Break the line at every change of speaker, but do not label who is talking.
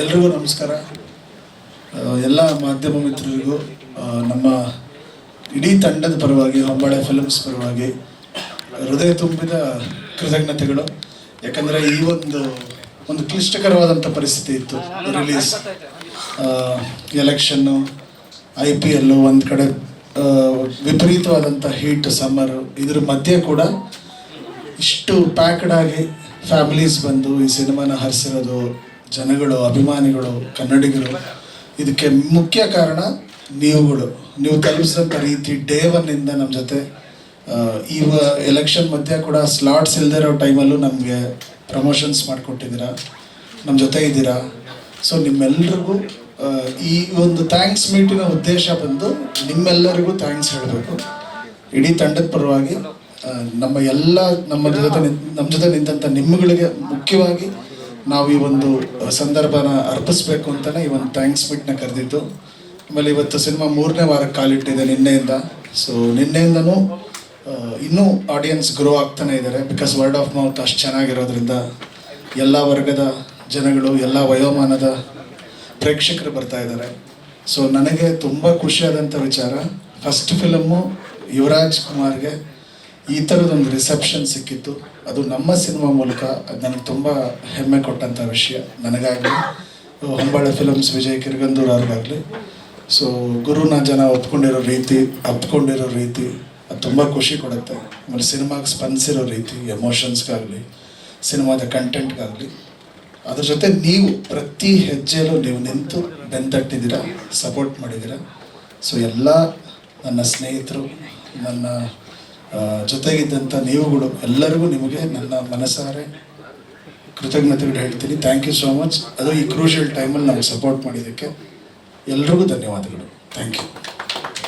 ಎಲ್ರಿಗೂ ನಮಸ್ಕಾರ. ಎಲ್ಲ ಮಾಧ್ಯಮ ಮಿತ್ರರಿಗೂ ನಮ್ಮ ಇಡೀ ತಂಡದ ಪರವಾಗಿ, ಹೊಂಬಾಳೆ ಫಿಲ್ಮ್ಸ್ ಪರವಾಗಿ ಹೃದಯ ತುಂಬಿದ ಕೃತಜ್ಞತೆಗಳು. ಯಾಕಂದರೆ ಈ ಒಂದು ಒಂದು ಕ್ಲಿಷ್ಟಕರವಾದಂಥ ಪರಿಸ್ಥಿತಿ ಇತ್ತು ರಿಲೀಸ್ ಎಲೆಕ್ಷನ್ನು ಐ ಪಿ ಎಲ್ಲು ಒಂದು ಕಡೆ ವಿಪರೀತವಾದಂಥ ಹೀಟ್ ಸಮ್ಮರ್ ಇದ್ರ ಮಧ್ಯೆ ಕೂಡ ಇಷ್ಟು ಪ್ಯಾಕ್ಡ್ ಆಗಿ ಫ್ಯಾಮಿಲೀಸ್ ಬಂದು ಈ ಸಿನಿಮಾನ ಹರಿಸಿರೋದು ಜನಗಳು, ಅಭಿಮಾನಿಗಳು, ಕನ್ನಡಿಗರು, ಇದಕ್ಕೆ ಮುಖ್ಯ ಕಾರಣ ನೀವುಗಳು. ನೀವು ತಲುಪಿಸಿದಂಥ ರೀತಿ ಡೇ ಒನ್ನಿಂದ ನಮ್ಮ ಜೊತೆ ಈವ ಎಲೆಕ್ಷನ್ ಮಧ್ಯೆ ಕೂಡ ಸ್ಲಾಟ್ಸ್ ಇಲ್ಲದೆ ಇರೋ ಟೈಮಲ್ಲೂ ನಮಗೆ ಪ್ರಮೋಷನ್ಸ್ ಮಾಡಿಕೊಟ್ಟಿದ್ದೀರಾ ನಮ್ಮ ಜೊತೆ ಇದ್ದೀರಾ. ಸೊ ನಿಮ್ಮೆಲ್ಲರಿಗೂ ಈ ಒಂದು ಥ್ಯಾಂಕ್ಸ್ ಮೀಟಿನ ಉದ್ದೇಶ ಬಂದು ನಿಮ್ಮೆಲ್ಲರಿಗೂ ಥ್ಯಾಂಕ್ಸ್ ಹೇಳಬೇಕು. ಇಡೀ ತಂಡದ ಪರವಾಗಿ ನಮ್ಮ ಎಲ್ಲ, ನಮ್ಮ ಜೊತೆ ನಮ್ಮ ಜೊತೆ ನಿಂತಂಥ ನಿಮ್ಮಗಳಿಗೆ ಮುಖ್ಯವಾಗಿ ನಾವು ಈ ಒಂದು ಸಂದರ್ಭನ ಅರ್ಪಿಸ್ಬೇಕು ಅಂತಲೇ ಈ ಒಂದು ಥ್ಯಾಂಕ್ಸ್ ಮೀಟ್ನ ಕರೆದಿದ್ದು. ಆಮೇಲೆ ಇವತ್ತು ಸಿನಿಮಾ ಮೂರನೇ ವಾರಕ್ಕೆ ಕಾಲಿಟ್ಟಿದೆ ನಿನ್ನೆಯಿಂದ. ಸೊ ನಿನ್ನೆಯಿಂದನೂ ಇನ್ನೂ ಆಡಿಯನ್ಸ್ ಗ್ರೋ ಆಗ್ತಾನೆ ಇದ್ದಾರೆ. ಬಿಕಾಸ್ ವರ್ಡ್ ಆಫ್ ಮೌತ್ ಅಷ್ಟು ಚೆನ್ನಾಗಿರೋದ್ರಿಂದ ಎಲ್ಲ ವರ್ಗದ ಜನಗಳು, ಎಲ್ಲ ವಯೋಮಾನದ ಪ್ರೇಕ್ಷಕರು ಬರ್ತಾ ಇದ್ದಾರೆ. ಸೊ ನನಗೆ ತುಂಬ ಖುಷಿಯಾದಂಥ ವಿಚಾರ. ಫಸ್ಟ್ ಫಿಲಮ್ಮು ಯುವರಾಜ್ ಕುಮಾರ್ಗೆ ಈ ಥರದೊಂದು ರಿಸೆಪ್ಷನ್ ಸಿಕ್ಕಿತ್ತು. ಅದು ನಮ್ಮ ಸಿನಿಮಾ ಮೂಲಕ ಅದು ನನಗೆ ತುಂಬ ಹೆಮ್ಮೆ ಕೊಟ್ಟಂಥ ವಿಷಯ. ನನಗಾಗಲಿ, ಹೊಂಬಾಳೆ ಫಿಲಮ್ಸ್ ವಿಜಯ್ ಕಿರ್ಗಂದೂರ್ ಅವ್ರಿಗಾಗಲಿ ಸೊ ಗುರುನ ಜನ ಒಪ್ಕೊಂಡಿರೋ ರೀತಿ, ಅಪ್ಕೊಂಡಿರೋ ರೀತಿ, ಅದು ತುಂಬ ಖುಷಿ ಕೊಡುತ್ತೆ. ಆಮೇಲೆ ಸಿನಿಮಾಗೆ ಸ್ಪಂದಿಸಿರೋ ರೀತಿ ಎಮೋಷನ್ಸ್ಗಾಗಲಿ ಸಿನಿಮಾದ ಕಂಟೆಂಟ್ಗಾಗಲಿ ಅದ್ರ ಜೊತೆ ನೀವು ಪ್ರತಿ ಹೆಜ್ಜೆಯಲ್ಲೂ ನೀವು ನಿಂತು ಬೆಂತಟ್ಟಿದ್ದೀರಾ ಸಪೋರ್ಟ್ ಮಾಡಿದ್ದೀರಾ. ಸೊ ಎಲ್ಲ ನನ್ನ ಸ್ನೇಹಿತರು, ನನ್ನ ಜೊತೆಗಿದ್ದಂಥ ನೀವುಗಳು ಎಲ್ಲರಿಗೂ ನಿಮಗೆ ನನ್ನ ಮನಸಾರೆ ಕೃತಜ್ಞತೆಗಳು ಹೇಳ್ತೀನಿ. ಥ್ಯಾಂಕ್ ಯು ಸೋ ಮಚ್ ಅದು ಈ ಕ್ರೂಷಿಯಲ್ ಟೈಮಲ್ಲಿ ನಮಗೆ ಸಪೋರ್ಟ್ ಮಾಡಿದ್ದಕ್ಕೆ ಎಲ್ರಿಗೂ ಧನ್ಯವಾದಗಳು. Thank you